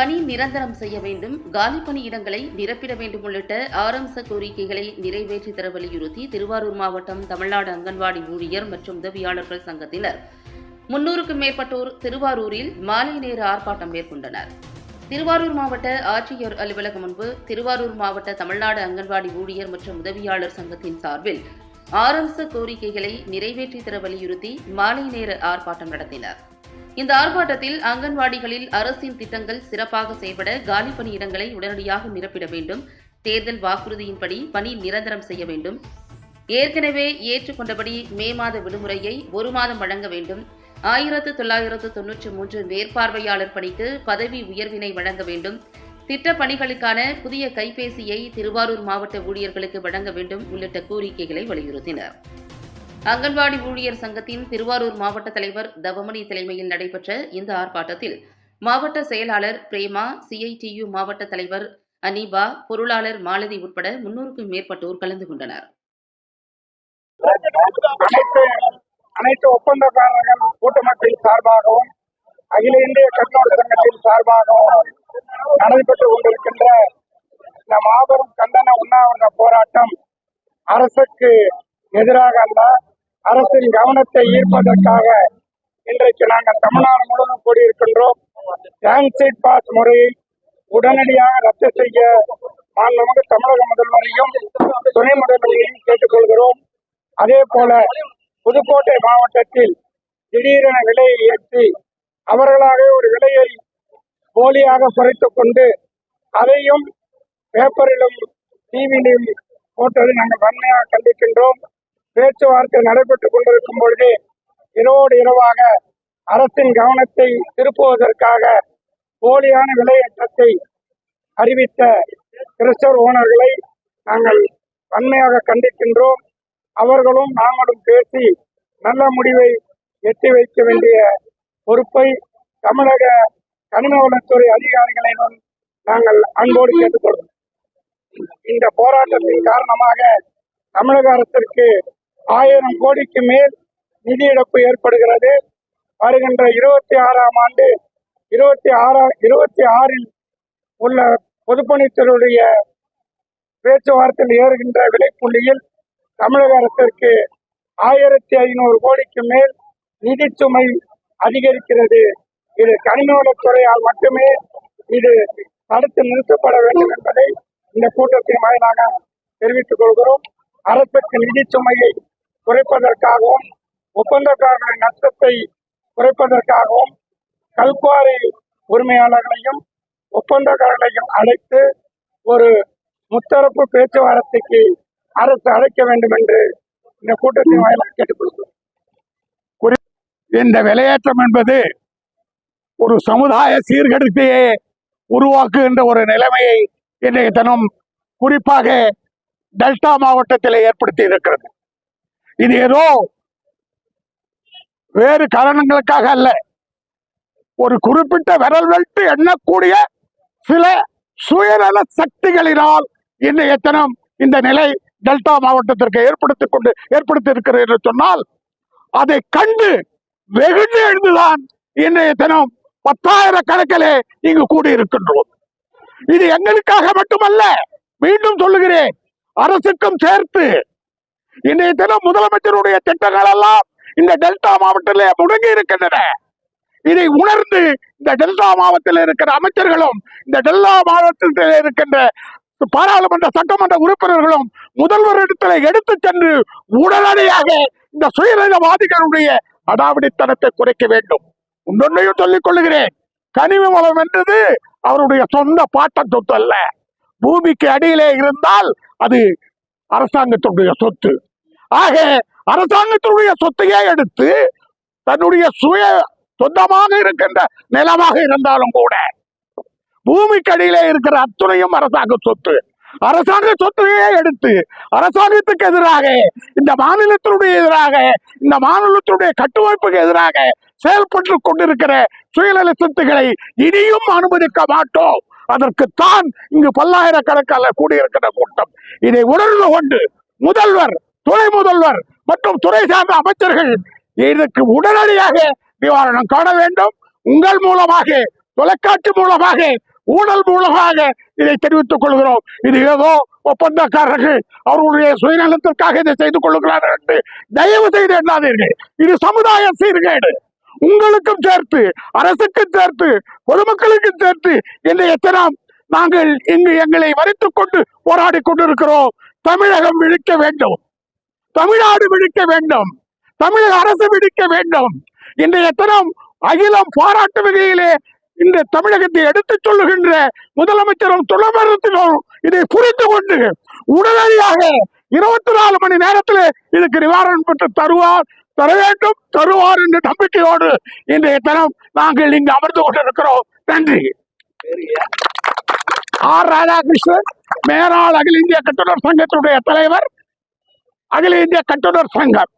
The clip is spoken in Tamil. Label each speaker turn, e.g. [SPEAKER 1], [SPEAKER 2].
[SPEAKER 1] பணி நிரந்தரம் செய்ய வேண்டும். காலி பணியிடங்களை நிரப்பிட வேண்டும் உள்ளிட்ட ஆரம்ச கோரிக்கைகளை நிறைவேற்றி தர வலியுறுத்தி திருவாரூர் மாவட்டம் தமிழ்நாடு அங்கன்வாடி ஊழியர் மற்றும் உதவியாளர்கள் சங்கத்தினர் முன்னூறுக்கும் மேற்பட்டோர் திருவாரூரில் மாலை நேர ஆர்ப்பாட்டம் மேற்கொண்டனர். திருவாரூர் மாவட்ட ஆட்சியர் அலுவலகம் முன்பு திருவாரூர் மாவட்ட தமிழ்நாடு அங்கன்வாடி ஊழியர் மற்றும் உதவியாளர் சங்கத்தின் சார்பில் ஆரம்ச கோரிக்கைகளை நிறைவேற்றி தர வலியுறுத்தி மாலை நேர ஆர்ப்பாட்டம் நடத்தினர். இந்த ஆர்ப்பாட்டத்தில் அங்கன்வாடிகளில் அரசின் திட்டங்கள் சிறப்பாக செயல்பட காலி பணியிடங்களை உடனடியாக நிரப்பிட வேண்டும். தேர்தல் வாக்குறுதியின்படி பணி நிரந்தரம் செய்ய வேண்டும். ஏற்கனவே ஏற்றுக்கொண்டபடி மே மாத விடுமுறையை ஒரு மாதம் வழங்க வேண்டும். ஆயிரத்து தொள்ளாயிரத்து தொன்னூற்றி மூன்று மேற்பார்வையாளர் பணிக்கு பதவி உயர்வினை வழங்க வேண்டும். திட்ட பணிகளுக்கான புதிய கைபேசியை திருவாரூர் மாவட்ட ஊழியர்களுக்கு வழங்க வேண்டும் உள்ளிட்ட கோரிக்கைகளை வலியுறுத்தினர். அங்கன்வாடி ஊழியர் சங்கத்தின் திருவாரூர் மாவட்ட தலைவர் தவமணி தலைமையில் நடைபெற்ற இந்த ஆர்ப்பாட்டத்தில் மாவட்ட செயலாளர் பிரேமா சிஐடியு மாவட்ட தலைவர் அனீபா பொருளாளர் மாலதி உட்பட முன்னூறுக்கும் மேற்பட்டோர் கலந்து கொண்டனர்.
[SPEAKER 2] அனைத்து ஒப்பந்தக்காரர்கள் கூட்டமைப்பின் சார்பாகவும் அகில இந்திய கண்ணோட சங்கத்தின் சார்பாகவும் நடைபெற்று கொண்டிருக்கின்ற இந்த மாபெரும் கண்டன உண்ணாவிரத போராட்டம் அரசுக்கு எதிராக அல்ல அரசின் கவனத்தை ஈர்ப்பதற்காக இன்றைக்கு நாங்கள் தமிழ்நாடு முழுவதும் கூடியிருக்கின்றோம். டிரான்சிட் பாஸ் முறையை உடனடியாக ரத்து செய்ய மாண்புமிகு தமிழக முதல்வரையும் துணை முதல்வரையும் கேட்டுக்கொள்கிறோம். அதே போல புதுக்கோட்டை மாவட்டத்தில் திடீரென விலையை ஏற்றி அவர்களாக ஒரு விலையை போலியாக குறைத்து கொண்டு அதையும் பேப்பரிலும் டிவியிலும் போட்டதை நாங்கள் வன்மையாக கண்டிக்கின்றோம். பேச்சுவார்த்தை நடைபெற்றுக் கொண்டிருக்கும் பொழுது இரவோடு இரவாக அரசின் கவனத்தை திருப்புவதற்காக போலியான விலையேற்றத்தை அறிவித்த கிறிஸ்டர் ஓனர்களை நாங்கள் வன்மையாக கண்டிக்கின்றோம். அவர்களும் நாங்களும் பேசி நல்ல முடிவை எட்டி வைக்க வேண்டிய பொறுப்பை தமிழக கனிம வளத்துறை அதிகாரிகளிடம் நாங்கள் அன்போடு கேட்டுக்கொள்கிறோம். இந்த போராட்டத்தின் காரணமாக தமிழக அரசிற்கு ஆயிரம் கோடிக்கு மேல் நிதி இழப்பு ஏற்படுகிறது. வருகின்ற இருபத்தி ஆறாம் ஆண்டு இருபத்தி ஆறா இருபத்தி ஆறில் உள்ள பொதுப்பணித்துறையுடைய பேச்சுவார்த்தையில் ஏறுகின்ற விலைப்புள்ளியில் தமிழக அரசிற்கு ஆயிரத்தி ஐநூறு கோடிக்கு மேல் நிதி சுமை அதிகரிக்கிறது. இது கனிமவளத்துறையால் மட்டுமே இது தடுத்து நிறுத்தப்பட வேண்டும் என்பதை இந்த கூட்டத்தின் வாயிலாக தெரிவித்துக் கொள்கிறோம். அரசுக்கு நிதி சுமையை குறைப்பதற்காகவும் ஒப்பந்தக்காரர்களின் நஷ்டத்தை குறைப்பதற்காகவும் கல்குவாரி உரிமையாளர்களையும் ஒப்பந்தக்காரர்களையும் அழைத்து ஒரு முத்தரப்பு பேச்சுவார்த்தைக்கு அரசு அழைக்க வேண்டும் என்று இந்த கூட்டத்தின் வாயிலாக கேட்டுக்கொள்கிறோம். குறி- இந்த விளையாட்டம் என்பது ஒரு சமுதாய சீர்கேடுத்தையே உருவாக்குகின்ற ஒரு நிலைமையை இன்றைய தினம் குறிப்பாக டெல்டா மாவட்டத்தில் ஏற்படுத்தி இருக்கிறது. இது ஏதோ வேறு காரணங்களுக்காக அல்ல. ஒரு குறிப்பிட்ட விரல் வெட்டு எண்ணக்கூடிய சில சுயநல சக்திகளினால் இன்றைய தினம் இந்த நிலை டெல்டா மாவட்டத்திற்கு ஏற்படுத்திக் கொண்டு ஏற்படுத்தி இருக்கிறது என்று சொன்னால் அதை கண்டு வெகுண்டு எழுந்துதான் இன்றைய தினம் பத்தாயிரக்கணக்கிலே இங்கு கூடியிருக்கின்றோம். இது எங்களுக்காக மட்டுமல்ல மீண்டும் சொல்லுகிறேன் அரசுக்கும் சேர்த்து இன்றைய தினம் முதலமைச்சருடைய திட்டங்கள் எல்லாம் இந்த டெல்டா மாவட்டத்தில் முடங்கி இருக்கின்றன. இதை உணர்ந்து இந்த டெல்டா மாவட்டத்தில் இருக்கிற அமைச்சர்களும் இந்த டெல்டா மாவட்டத்தில் இருக்கின்ற பாராளுமன்ற சட்டமன்ற உறுப்பினர்களும் முதல்வரிடத்தில் எடுத்து சென்று உடனடியாக இந்த சுயநலவாதிகளுடைய அடாவடித்தனத்தை குறைக்க வேண்டும். இன்னொன்னையும் சொல்லிக் கொள்ளுகிறேன் கனிம வளம் என்றது அவருடைய சொந்த பாட்ட சொத்து அல்ல. பூமிக்கு அடியிலே இருந்தால் அது அரசாங்கத்தினுடைய சொத்து. ஆக அரசாங்கத்தினுடைய சொத்தையே எடுத்து தன்னுடைய சுய சொந்தமாக இருக்கின்ற நிலமாக இருந்தாலும் கூட பூமிக்கு அடியிலே இருக்கிற அத்துணையும் அரசாங்க சொத்து. அரசாங்க சொத்தையே எடுத்து அரசாங்கத்துக்கு எதிராக இந்த மாநிலத்தினுடைய எதிராக இந்த மாநிலத்தினுடைய கட்டுமைப்புக்கு எதிராக செயல்பட்டு கொண்டிருக்கிற சுயநல சொத்துக்களை இனியும் அனுமதிக்க மாட்டோம். அதற்குத்தான் இங்கு பல்லாயிரக்கணக்கான கூடியிருக்கிற கூட்டம். இதை உணர்ந்து கொண்டு முதல்வர் துணை முதல்வர் மற்றும் துறை சார்ந்த அமைச்சர்கள் இதற்கு உடனடியாக நிவாரணம் காண வேண்டும். உங்கள் மூலமாக தொலைக்காட்சி மூலமாக ஊழல் மூலமாக இதை தெரிவித்துக் கொள்கிறோம். இது ஏதோ ஒப்பந்தக்காரர்கள் அவர்களுடைய சுயநலத்திற்காக இதை செய்து கொள்கிறார்கள் என்று தயவு செய்து எண்ணாதீர்கள். இது சமுதாய சீர்கேடு. உங்களுக்கும் சேர்த்து அரசுக்கும் சேர்த்து பொதுமக்களுக்கும் சேர்த்து இன்றைய தினம் நாங்கள் இங்கு எங்களை வரித்துக் கொண்டு போராடி கொண்டிருக்கிறோம். தமிழகம் விழிக்க வேண்டும். தமிழ்நாடு விடுக்க வேண்டும். தமிழக அரசு விடுக்க வேண்டும். இன்றைய தினம் அகிலம் பாராட்டு வகையிலே இந்த தமிழகத்தை எடுத்துச் சொல்லுகின்ற முதலமைச்சரும் துணைமரத்தினரும் இதை புரிந்து கொண்டு உடனடியாக இருபத்தி நாலு மணி நேரத்தில் இதுக்கு நிவாரணம் பெற்று தருவார் தர வேண்டும் தருவார் என்ற நம்பிக்கையோடு இன்றைய தினம் நாங்கள் இங்கு அமர்ந்து கொண்டிருக்கிறோம். நன்றி. ஆர் ராதாகிருஷ்ணன் மேலாள் அகில இந்திய கட்டுநர் சங்கத்தினுடைய தலைவர் அகில இந்திய கட்டுநர் சங்கம்